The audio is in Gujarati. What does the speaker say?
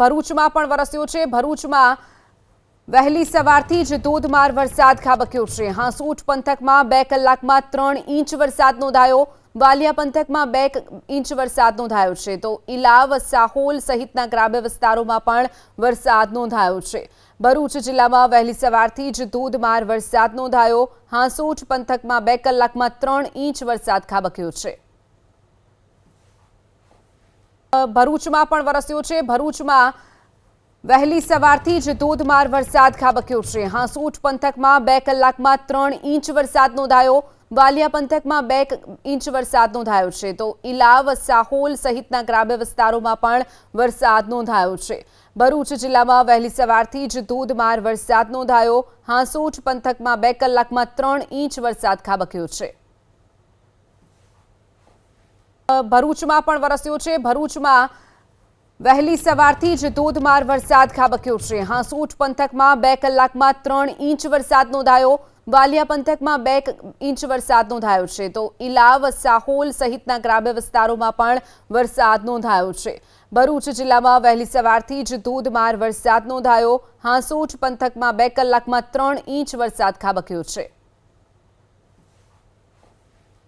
ભરૂચમાં પણ વરસ્યો છે. ભરૂચમાં વહેલી સવારથી જ ધોધમાર વરસાદ ખાબક્યો છે. હાંસોટ પંથકમાં બે કલાકમાં ત્રણ ઇંચ વરસાદ નોંધાયો. વાલિયા પંથકમાં બે ઇંચ વરસાદ નોંધાયો છે. તો ઇલાવ સાહોલ સહિતના ગ્રામ્ય વિસ્તારોમાં પણ વરસાદ નોંધાયો છે. ભરૂચ જિલ્લામાં વહેલી સવારથી જ ધોધમાર વરસાદ નોંધાયો. હાંસોટ પંથકમાં બે કલાકમાં ત્રણ ઇંચ વરસાદ ખાબક્યો છે. ભરૂચમાં પણ વરસ્યો છે. ભરૂચમાં વહેલી સવારથી જ ધોધમાર વરસાદ ખાબક્યો છે. હાંસોટ પંથકમાં બે કલાકમાં ત્રણ ઇંચ વરસાદ નોંધાયો. વાલિયા પંથકમાં બે ઇંચ વરસાદ નોંધાયો છે. તો ઇલાવ સાહોલ સહિતના ગ્રામ્ય વિસ્તારોમાં પણ વરસાદ નોંધાયો છે. ભરૂચ જિલ્લામાં વહેલી સવારથી જ ધોધમાર વરસાદ નોંધાયો. હાંસોટ પંથકમાં બે કલાકમાં ત્રણ ઇંચ વરસાદ ખાબક્યો છે. ભરૂચમાં પણ વરસ્યો છે. ભરૂચમાં વહેલી સવારથી જ ધોધમાર વરસાદ ખાબક્યો છે. હાંસોટ પંથકમાં બે કલાકમાં ત્રણ ઇંચ વરસાદ નોંધાયો. વાલિયા પંથકમાં બે ઇંચ વરસાદ નોંધાયો છે. તો ઇલાવ સાહોલ સહિતના ગ્રામ્ય વિસ્તારોમાં પણ વરસાદ નોંધાયો છે. ભરૂચ જિલ્લામાં વહેલી સવારથી જ ધોધમાર વરસાદ નોંધાયો. હાંસોટ પંથકમાં બે કલાકમાં ત્રણ ઇંચ વરસાદ ખાબક્યો છે.